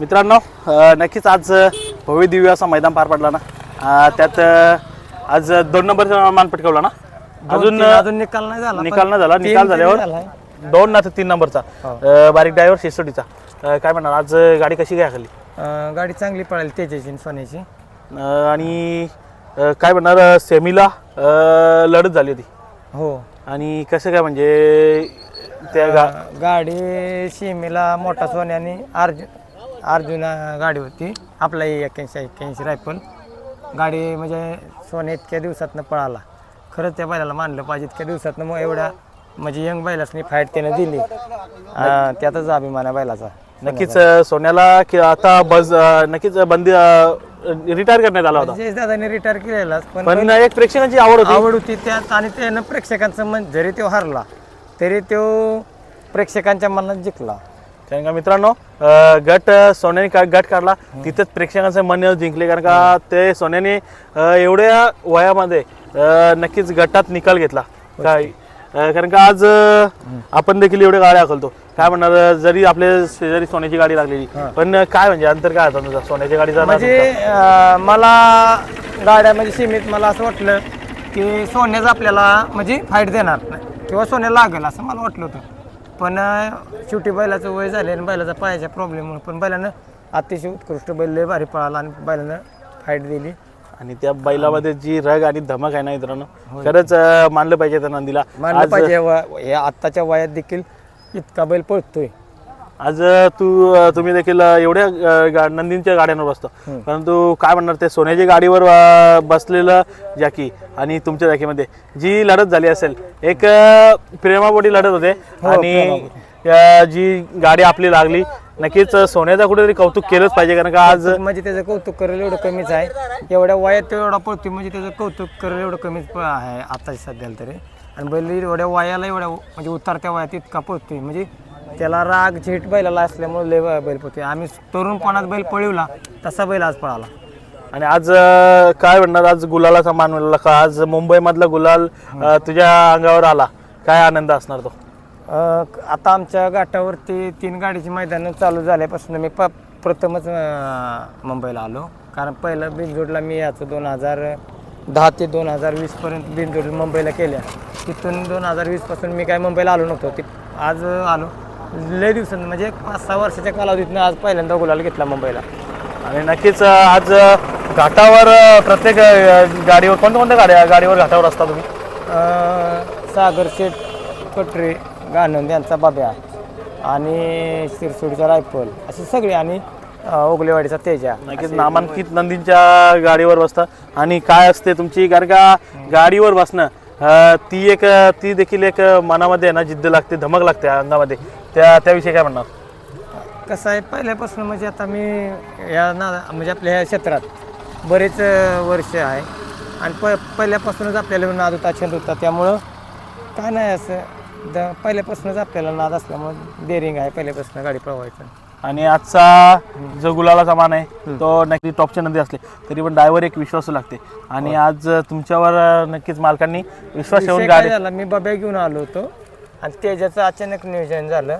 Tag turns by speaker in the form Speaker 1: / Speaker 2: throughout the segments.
Speaker 1: मित्रांनो नक्कीच आज भव्य दिव्य असा मैदान पार पडला ना? त्यात आज दोन नंबरचा मान पटकावला ना? अजून
Speaker 2: अजून निकाल नाही झाला
Speaker 1: निकाल नाही झाला. निकाल झाल्यावर
Speaker 2: झालाय.
Speaker 1: दोन ना तर तीन नंबरचा.
Speaker 2: हो.
Speaker 1: बारीक ड्रायव्हर शिसोडीचा. अ, काय म्हणणार आज गाडी कशी काय खाली?
Speaker 2: गाडी चांगली पळाली आणि सोन्याची.
Speaker 1: आणि काय म्हणणार सेमीला लढत झाली होती.
Speaker 2: हो.
Speaker 1: आणि कसं काय म्हणजे त्या गा
Speaker 2: गाडी सीमेला मोठा सोन्याने अर्जुन अर्जुन अं, गाडी होती. आपला एक्क्याऐंशी एक्क्याऐंशी रायफल. गाडी म्हणजे सोन्या इतक्या दिवसातनं पळाला. खरंच त्या बैलाला मानलं पाहिजे. इतक्या दिवसातनं मग एवढ्या म्हणजे यंग बैलासनी फाईट त्यानं दिली. अं, त्यातच अभिमान आहे बैलाचा.
Speaker 1: नक्कीच अ, सोन्याला कि- आता बस अ, नक्कीच बंदी रिटायर करण्यात आला होता.
Speaker 2: जयेश दादाने रिटायर केलेलाच पण
Speaker 1: पण एक प्रेक्षकांची आवड होती.
Speaker 2: आवड होती त्यात आणि त्यानं प्रेक्षकांचं मन जरी तो हरला तरी तो प्रेक्षकांच्या मनात जिंकला.
Speaker 1: कारण का मित्रांनो अ, गट अ, सोन्याने का गट काढला तिथेच प्रेक्षकांचे मन जिंकले. कारण का ते सोन्याने अ, एवढ्या वयामध्ये अ, नक्कीच गटात निकाल घेतला. काय? अ, कारण का आज अ, आपण देखील एवढ्या गाड्या आखलतो काय म्हणणार अ, जरी आपल्या शेजारी सोन्याची गाडी लागलेली पण काय म्हणजे अंतर काय होतं तुझं? सोन्याच्या गाडीचा आणि
Speaker 2: म्हणजे अं, मला गाड्या म्हणजे सीमित मला असं वाटलं की सोन्याच आपल्याला म्हणजे फाईट देणार नाही. किंवा सोन्या लागेल असं मला वाटलं होतं. पण शेवटी बैलाचं वय झाले आणि बैलाचा पायाच्या प्रॉब्लेममुळे पण बैलानं अतिशय उत्कृष्ट बैल लय भारी पळाला आणि बैलानं फाईट दिली.
Speaker 1: आणि त्या बैलामध्ये जी रग आणि धमक आहे ना मित्रांनो खरंच मानलं पाहिजे त्या नंदीला.
Speaker 2: मानलं पाहिजे या आत्ताच्या वयात देखील इतका बैल पळतोय.
Speaker 1: आज तू तुम्ही देखील एवढ्या गा- नंदींच्या गाड्यांवर बसतो. परंतु काय म्हणणार ते सोन्याच्या गाडीवर अ, बसलेलं जॅकी आणि तुमच्या जॅकीमध्ये जी लढत झाली असेल एक अ, प्रेमापोटी लढत होते. आणि अ, जी गाडी आपली लागली नक्कीच सोन्याचं कुठेतरी कौतुक केलंच पाहिजे कारण का आज
Speaker 2: म्हणजे त्याचं कौतुक करेल एवढं कमीच आहे. एवढ्या वयात तो एवढा पळतोय म्हणजे त्याचं कौतुक करेल एवढं कमीच प- आहे आता सध्याला तरी. आणि बैल एवढ्या वयाला एवढ्या म्हणजे उतरत्या वयात इतका पळतोय म्हणजे त्याला राग झेट बैलाला असल्यामुळे लय बैल पळतोय. आम्ही तरुणपणात बैल पळवला तसा बैल आज पळाला.
Speaker 1: आणि आज अ, काय म्हणणार आज गुलालाचा मान मिळाला का? आज मुंबईमधला गुलाल अ, तुझ्या अंगावर आला. काय आनंद असणार तो?
Speaker 2: अं, आता आमच्या घाटावरती तीन गाडीची मैदानं चालू झाल्यापासून मी प प्रथमच अं, मुंबईला आलो. कारण पहिलं बिनजोडला मी याचं दोन हजार दहा ते दोन हजार वीसपर्यंत बिनजोड मुंबईला केल्या. तिथून दोन हजार वीसपासून मी काय मुंबईला आलो नव्हतो. ती आज आलो. लय दिवसांनी म्हणजे एक पाच सहा वर्षाच्या कालावधीतनं आज पहिल्यांदा गुलाल घेतला मुंबईला.
Speaker 1: आणि नक्कीच अ, आज अ, घाटावर अ, प्रत्येक अ, गाडीवर कोणत्या कोणत्या गाड्या गाडीवर घाटावर असता तुम्ही?
Speaker 2: अं, सागर शेठ कटरे गाणंद यांचा बाब्या आणि शिरसोडीचा रायफल असे सगळे आणि अं, ओगलेवाडीचा तेजा.
Speaker 1: नक्कीच नामांकित नंदींच्या गाडीवर बसता. आणि काय असते तुमची कारण का गाडीवर बसणं अ, ती एक ती देखील एक मनामध्ये आहे ना जिद्द लागते धमक लागते अंगामध्ये. त्या त्याविषयी काय म्हणणार?
Speaker 2: कसं आहे पहिल्यापासून म्हणजे आता मी या ना म्हणजे आपल्या ह्या क्षेत्रात बरेच वर्ष आहे. आणि प पहिल्यापासूनच आपल्याला नाद होता छंद होता. त्यामुळं काय नाही असं. द पहिल्यापासूनच आपल्याला नाद असल्यामुळं डेअरिंग आहे पहिल्यापासून गाडी पळवायचं.
Speaker 1: आणि आजचा जो गुलाला मान आहे तो नक्की टॉपच्या नंदी असले तरी पण ड्रायव्हर एक विश्वासू लागते. आणि आज अ, तुमच्यावर नक्कीच मालकांनी विश्वास ठेवून गाडी
Speaker 2: झाला मी बब्या घेऊन आलो होतो. आणि तेजाचं अचानक नियोजन झालं.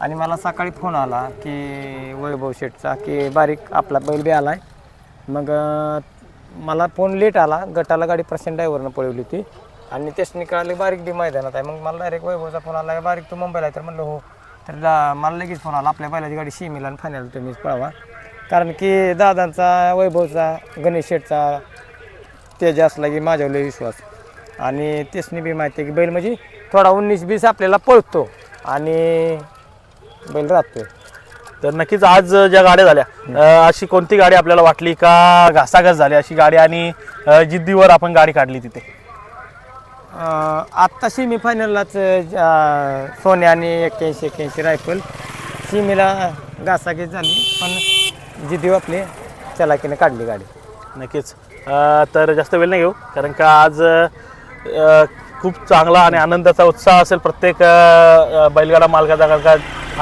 Speaker 2: आणि मला सकाळी फोन आला की वैभव शेठचा की बारीक आपला बैल बी आलाय. मग मला फोन लेट आला. गटाला गाडी प्रसन्न ड्रायव्हरनं पळवली होती. आणि त्याच्यानी कळाले बारीक बी मैदानात आहे. मग मला डायरेक्ट वैभवचा फोन आला. बारीक तू मुंबईला आहे. तर म्हणलं हो. तर दा- मला लगेच फोन आला. आपल्या बैलाची गाडी शिमीला आणि फायनल तुम्हीच पळवा. कारण की दादांचा वैभवचा गणेश शेठचा तेज असला की माझ्यावर लय विश्वास. आणि त्यासनी बी माहिती आहे की बैल म्हणजे थोडा उन्नीस बीस आपल्याला पळतो. आणि बैल राहतोय.
Speaker 1: तर नक्कीच आज ज्या गाड्या झाल्या अ, अशी कोणती गाडी आपल्याला वाटली का घासाघास झाली अशी गाडी आणि अ, जिद्दीवर आपण गाडी काढली तिथे?
Speaker 2: अं, आत्ता सेमीफायनललाच सोन्या आणि एक्क्याऐंशी एक्क्याऐंशी रायफल सीमेला घासाघीस झाली पण जिद्दी आपली चलाकीने काढली गाडी.
Speaker 1: नक्कीच. अ, तर जास्त वेळ नाही घेऊ कारण का आज अ, खूप चांगला आणि आनंदाचा उत्साह असेल प्रत्येक बैलगाडा मालकाचा कारण का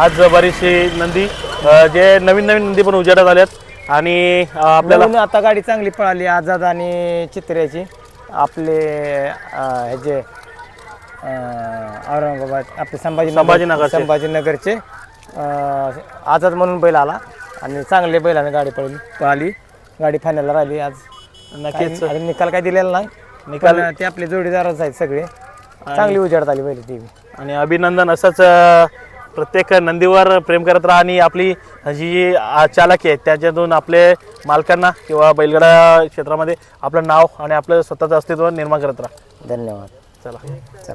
Speaker 1: आज बरीचशी नंदी जे नवीन नवीन नंदी पण उजेडात आल्यात. आणि आपल्याला
Speaker 2: आता गाडी चांगली पळाली आझाद आणि चित्र्याची आपले ह्याचे औरंगाबाद आपले संभाजी
Speaker 1: संभाजीनगरचे.
Speaker 2: संभाजीनगरचे आझाद म्हणून बैल आला. आणि चांगले बैलाने गाडी पळून पळाली. गाडी फायनलला राहिली आज.
Speaker 1: नक्कीच.
Speaker 2: निकाल काय दिलेला नाही. निकाल- ते आपले जोडीदारच आहेत सगळे. चांगली उजाडत आली बैल ती
Speaker 1: आणि अभिनंदन असंच अं, प्रत्येक नंदीवर प्रेम करत राहा आणि आपली जी आ- चालक आहे त्याच्यातून आपले मालकांना किंवा बैलगाडा क्षेत्रामध्ये आपलं नाव आणि आपलं स्वतःचं अस्तित्व निर्माण करत राहा.
Speaker 2: धन्यवाद.
Speaker 1: चला.
Speaker 2: चला.